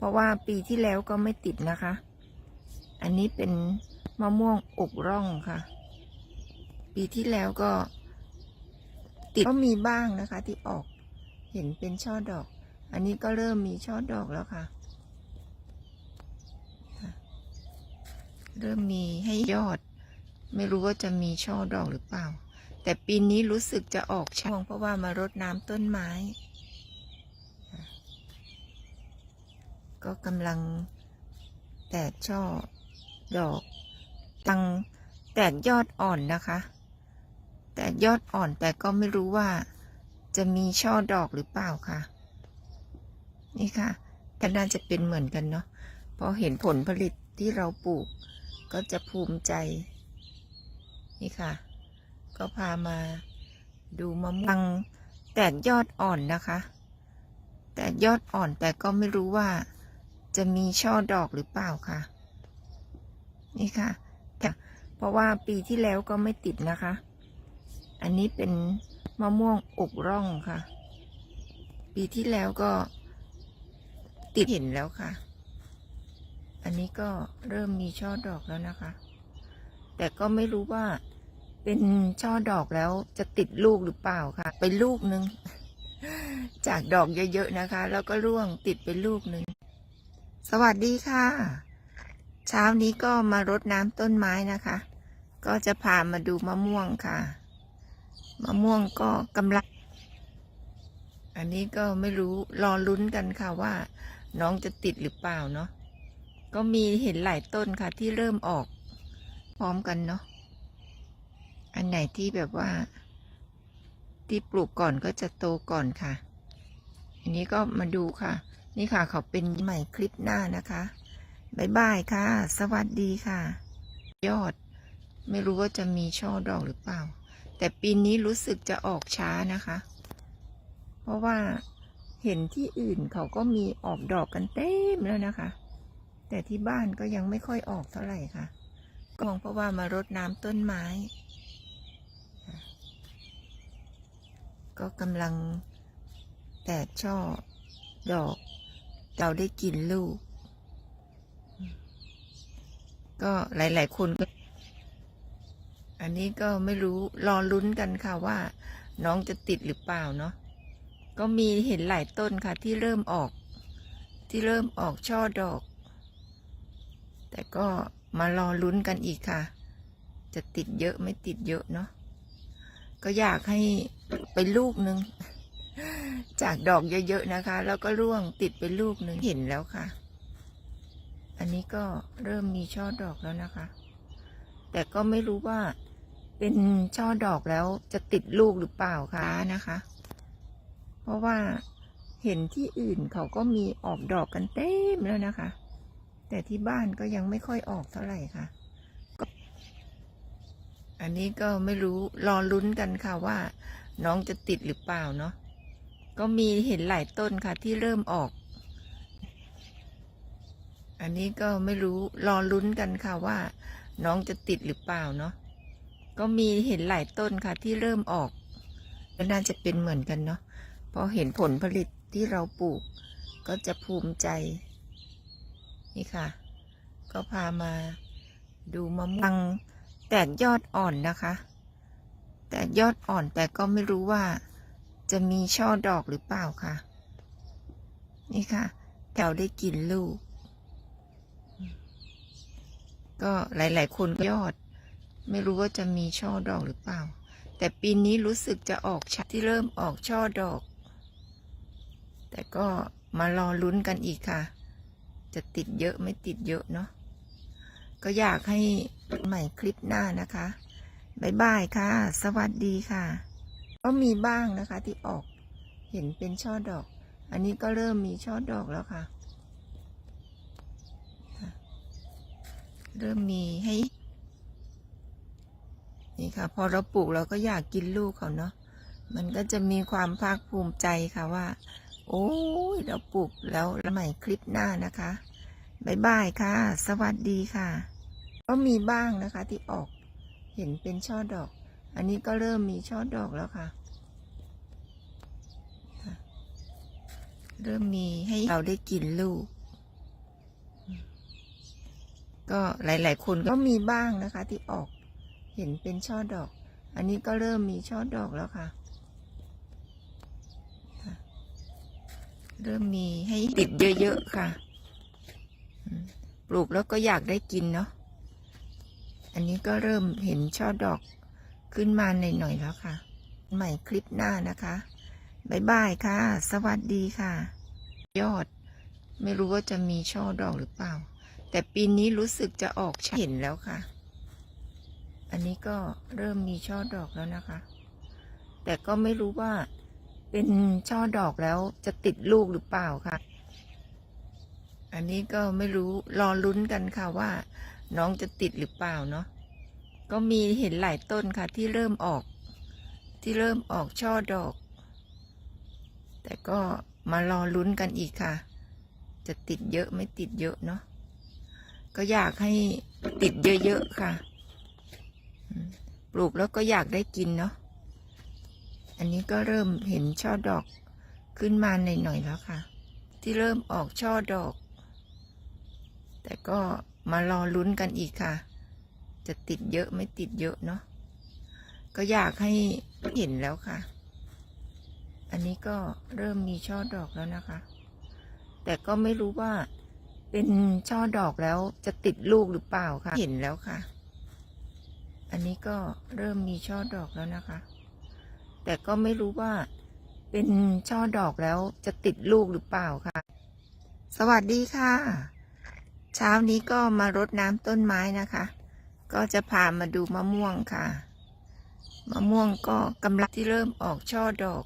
เพราะว่าปีที่แล้วก็ไม่ติดนะคะ อันนี้เป็นมะม่วงอกร่องค่ะ ปีที่แล้วก็ ติดก็มีบ้างนะคะ ที่ออกเห็นเป็นช่อดอก อันนี้ก็เริ่มมีช่อดอกแล้วค่ะ เริ่มมีให้ยอด ไม่รู้ว่าจะมีช่อดอกหรือเปล่า แต่ปีนี้รู้สึกจะออกช่วงเพราะว่ามารดน้ำต้นไม้ ก็กำลังแตกช่อดอก ตังแตกยอดอ่อนนะคะ แตกยอดอ่อนแต่ก็ไม่รู้ว่าจะมีช่อดอกหรือเปล่าค่ะ นี่ค่ะก็น่าจะเป็นเหมือนกันเนาะพอเห็นผลผลิตที่เราปลูก ก็จะภูมิใจ นี่ค่ะ ก็พามาดูมะม่วงแตกยอดอ่อนนะคะ แตกยอดอ่อนแต่ก็ไม่รู้ว่า จะมีช่อดอกหรือเปล่าค่ะ นี่ค่ะ เพราะว่าปีที่แล้วก็ไม่ติดนะคะ อันนี้เป็นมะม่วงอกร่องค่ะ ปีที่แล้วก็ติดเห็นแล้วค่ะ อันนี้ก็เริ่มมีช่อดอกแล้วนะคะ แต่ก็ไม่รู้ว่าเป็นช่อดอกแล้วจะติดลูกหรือเปล่าค่ะ ไปลูกหนึ่งจากดอกเยอะๆนะคะ แล้วก็ร่วงติดไปลูกหนึ่ง สวัสดีค่ะ เช้านี้ก็มารดน้ำต้นไม้นะคะ ก็จะพามาดูมะม่วงค่ะ มะม่วงก็กำลัง อันนี้ก็ไม่รู้รอลุ้นกันค่ะว่า น้องจะติดหรือเปล่าเนาะก็มีเห็นหลายต้นค่ะที่เริ่มออก พร้อมกันเนาะอันไหนที่แบบว่า ที่ปลูกก่อนก็จะโตก่อนค่ะ อันนี้ก็มาดูค่ะ นี่ค่ะเขาเป็นใหม่คลิปหน้านะคะบายบายค่ะ สวัสดีค่ะ ยอด ไม่รู้ว่าจะมีช่อดอกหรือเปล่า แต่ปีนี้รู้สึกจะออกช้านะคะ เพราะว่าเห็นที่อื่นเขาก็มีออกดอกกันเต็มแล้วนะคะ แต่ที่บ้านก็ยังไม่ค่อยออกเท่าไหร่ค่ะก็เพราะว่ามารดน้ำต้นไม้ ก็กำลังแตกช่อดอก เราได้กินลูก ก็หลาย ๆ คน อันนี้ก็ไม่รู้รอลุ้นกันค่ะว่า น้องจะติดหรือเปล่าเนาะก็มีเห็นหลายต้นค่ะ ที่เริ่มออก ที่เริ่มออกช่อดอก แต่ก็มารอลุ้นกันอีกค่ะ จะติดเยอะไม่ติดเยอะเนาะก็อยากให้ไปลูกนึง จากดอกเยอะๆนะคะ แล้วก็ร่วงติดไปลูกหนึ่งเห็นแล้วค่ะ อันนี้ก็เริ่มมีช่อดอกแล้วนะคะ แต่ก็ไม่รู้ว่าเป็นช่อดอกแล้วจะติดลูกหรือเปล่าคะนะคะ เพราะว่าเห็นที่อื่นเขาก็มีออกดอกกันเต็มแล้วนะคะ แต่ที่บ้านก็ยังไม่ค่อยออกเท่าไหร่ค่ะ อันนี้ก็ไม่รู้รอลุ้นกันค่ะว่า น้องจะติดหรือเปล่าเนาะ ก็มีเห็นหลายต้นค่ะที่เริ่มออก อันนี้ก็ไม่รู้รอลุ้นกันค่ะว่า น้องจะติดหรือเปล่าเนาะ ก็มีเห็นหลายต้นค่ะที่เริ่มออก ก็น่าจะเป็นเหมือนกันเนาะพอเห็นผลผลิตที่เราปลูก ก็จะภูมิใจ นี่ค่ะ ก็พามาดูมะม่วงแตกยอดอ่อนนะคะ แตกยอดอ่อนแต่ก็ไม่รู้ว่า จะมีช่อดอกหรือเปล่าคะนี่ค่ะ แถวได้กินลูก ก็หลาย ๆ คนยอด ไม่รู้ว่าจะมีช่อดอกหรือเปล่า แต่ปีนี้รู้สึกจะออกช้าที่เริ่มออกช่อดอก แต่ก็มารอลุ้นกันอีกค่ะ จะติดเยอะไม่ติดเยอะเนาะก็อยากให้ใหม่คลิปหน้านะคะบายบายค่ะ สวัสดีค่ะ ก็มีบ้างนะคะที่ออกเห็นเป็นช่อดอก อันนี้ก็เริ่มมีช่อดอกแล้วค่ะ เริ่มมีให้นี่ค่ะ พอเราปลูกเราก็อยากกินลูกเขาเนาะมันก็จะมีความภาคภูมิใจค่ะว่า โอ้ยเราปลูกแล้วใหม่คลิปหน้านะคะบายบายค่ะ สวัสดีค่ะ ก็มีบ้างนะคะที่ออกเห็นเป็นช่อดอก อันนี้ก็เริ่มมีช่อดอกแล้วค่ะ เริ่มมีให้เราได้กินลูก ก็หลาย ๆ คนก็มีบ้างนะคะ ที่ออกเห็นเป็นช่อดอก อันนี้ก็เริ่มมีช่อดอกแล้วค่ะ เริ่มมีให้ติดเยอะ ๆ ค่ะ ปลูกแล้วก็อยากได้กินเนาะ อันนี้ก็เริ่มเห็นช่อดอก ขึ้นมาหน่อยๆแล้วค่ะ ใหม่คลิปหน้านะคะบายบายค่ะ สวัสดีค่ะ ยอด ไม่รู้ว่าจะมีช่อดอกหรือเปล่า แต่ปีนี้รู้สึกจะออกเห็นแล้วค่ะ อันนี้ก็เริ่มมีช่อดอกแล้วนะคะ แต่ก็ไม่รู้ว่าเป็นช่อดอกแล้วจะติดลูกหรือเปล่าค่ะ อันนี้ก็ไม่รู้รอลุ้นกันค่ะว่า น้องจะติดหรือเปล่าเนาะ ก็มีเห็นหลายต้นค่ะที่เริ่มออก ที่เริ่มออกช่อดอก แต่ก็มารอลุ้นกันอีกค่ะ จะติดเยอะไม่ติดเยอะเนาะก็อยากให้ติดเยอะๆค่ะ ปลูกแล้วก็อยากได้กินเนาะอันนี้ก็เริ่มเห็นช่อดอกขึ้นมาหน่อยๆแล้วค่ะ ที่เริ่มออกช่อดอก แต่ก็มารอลุ้นกันอีกค่ะ จะติดเยอะไม่ติดเยอะเนาะก็อยากให้เห็นแล้วค่ะ อันนี้ก็เริ่มมีช่อดอกแล้วนะคะ แต่ก็ไม่รู้ว่าเป็นช่อดอกแล้วจะติดลูกหรือเปล่าค่ะ เห็นแล้วค่ะ อันนี้ก็เริ่มมีช่อดอกแล้วนะคะ แต่ก็ไม่รู้ว่าเป็นช่อดอกแล้วจะติดลูกหรือเปล่าค่ะ สวัสดีค่ะ เช้านี้ก็มารดน้ำต้นไม้นะคะ ก็จะพามาดูมะม่วงค่ะ มะม่วงก็กำลังที่เริ่มออกช่อดอก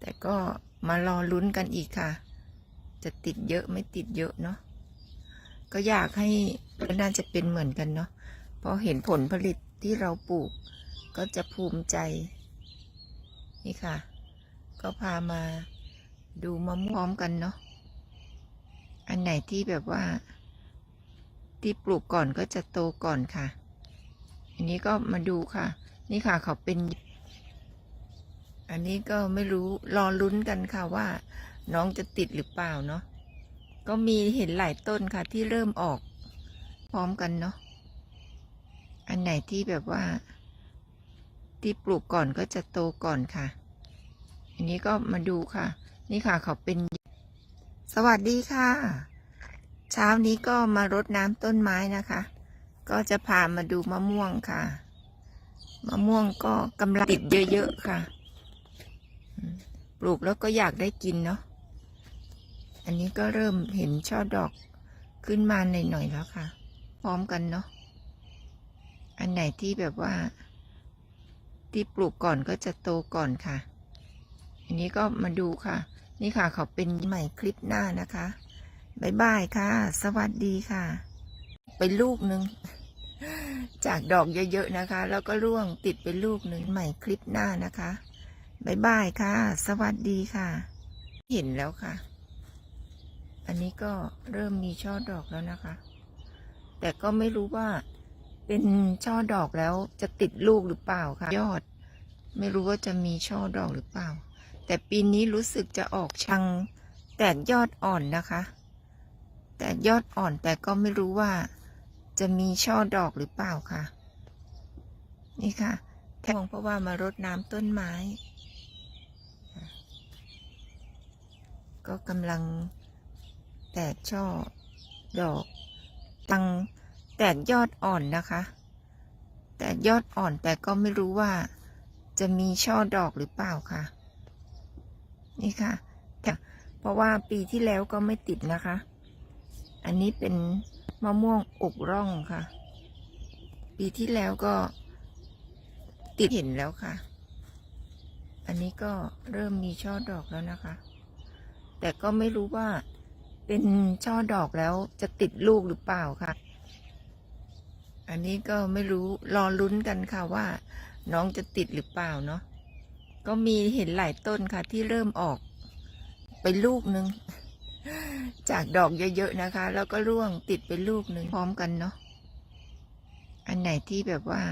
แต่ก็มารอลุ้นกันอีกค่ะ จะติดเยอะไม่ติดเยอะเนาะ ก็อยากให้น่าจะเป็นเหมือนกันเนาะ เพราะเห็นผลผลิตที่เราปลูก ก็จะภูมิใจ นี่ค่ะ ก็พามาดูมะม่วงกันเนาะ อันไหนที่แบบว่า ที่ปลูกก่อนก็จะโตก่อนค่ะ อันนี้ก็มาดูค่ะ นี่ค่ะเขาเป็น อันนี้ก็ไม่รู้รอลุ้นกันค่ะว่า น้องจะติดหรือเปล่าเนาะ ก็มีเห็นหลายต้นค่ะที่เริ่มออก พร้อมกันเนาะ อันไหนที่แบบว่า ที่ปลูกก่อนก็จะโตก่อนค่ะ อันนี้ก็มาดูค่ะ นี่ค่ะเขาเป็น สวัสดีค่ะ ช้านี้ก็มารดน้ำต้นไม้นะคะ ก็จะพามาดูมะม่วงค่ะ มะม่วงก็กำลังติดเยอะๆค่ะ ปลูกแล้วก็อยากได้กินเนาะ อันนี้ก็เริ่มเห็นช่อดอกขึ้นมาหน่อยๆแล้วค่ะ พร้อมกันเนาะ อันไหนที่แบบว่า ที่ปลูกก่อนก็จะโตก่อนค่ะ อันนี้ก็มาดูค่ะ นี่ค่ะเขาเป็นใหม่คลิปหน้านะคะ บายบายค่ะ สวัสดีค่ะไปลูกหนึ่ง จากดอกเยอะๆนะคะ แล้วก็ร่วงติดไปลูกหนึ่งใหม่คลิปหน้านะคะบายบายค่ะ สวัสดีค่ะ เห็นแล้วค่ะ อันนี้ก็เริ่มมีช่อดอกแล้วนะคะ แต่ก็ไม่รู้ว่าเป็นช่อดอกแล้วจะติดลูกหรือเปล่าค่ะ ยอด ไม่รู้ว่าจะมีช่อดอกหรือเปล่า แต่ปีนี้รู้สึกจะออกชังแตกยอดอ่อนนะคะ แตกยอดอ่อนแต่ก็ไม่รู้ว่า จะมีช่อดอกหรือเปล่าค่ะ นี่ค่ะแค่เพราะว่ามารดน้ำต้นไม้ ก็กำลังแตกช่อดอก ตังแตกยอดอ่อนนะคะ แตกยอดอ่อนแต่ก็ไม่รู้ว่า จะมีช่อดอกหรือเปล่าค่ะ นี่ค่ะ เพราะว่าปีที่แล้วก็ไม่ติดนะคะ อันนี้เป็นมะม่วงอกร่องค่ะ ปีที่แล้วก็ติดเห็นแล้วค่ะ อันนี้ก็เริ่มมีช่อดอกแล้วนะคะ แต่ก็ไม่รู้ว่าเป็นช่อดอกแล้วจะติดลูกหรือเปล่าค่ะ อันนี้ก็ไม่รู้รอลุ้นกันค่ะว่า น้องจะติดหรือเปล่าเนาะ ก็มีเห็นหลายต้นค่ะที่เริ่มออกไปลูกนึง จากดอกเยอะๆนะคะ แล้วก็ร่วงติดไปลูกหนึ่งพร้อมกันเนาะอันไหนที่แบบว่า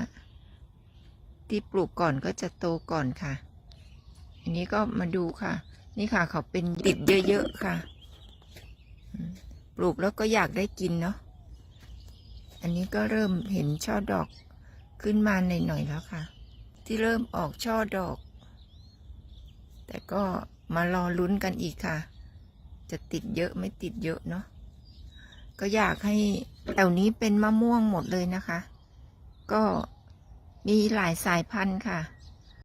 ที่ปลูกก่อนก็จะโตก่อนค่ะ อันนี้ก็มาดูค่ะ นี่ค่ะ เขาเป็นติดเยอะๆค่ะ ปลูกแล้วก็อยากได้กินเนาะอันนี้ก็เริ่มเห็นช่อดอกขึ้นมาหน่อยๆแล้วค่ะ ที่เริ่มออกช่อดอก แต่ก็มารอลุ้นกันอีกค่ะ จะติดเยอะไม่ติดเยอะเนาะก็อยากให้แถวนี้เป็นมะม่วงหมดเลยนะคะ ก็มีหลายสายพันธุ์ค่ะ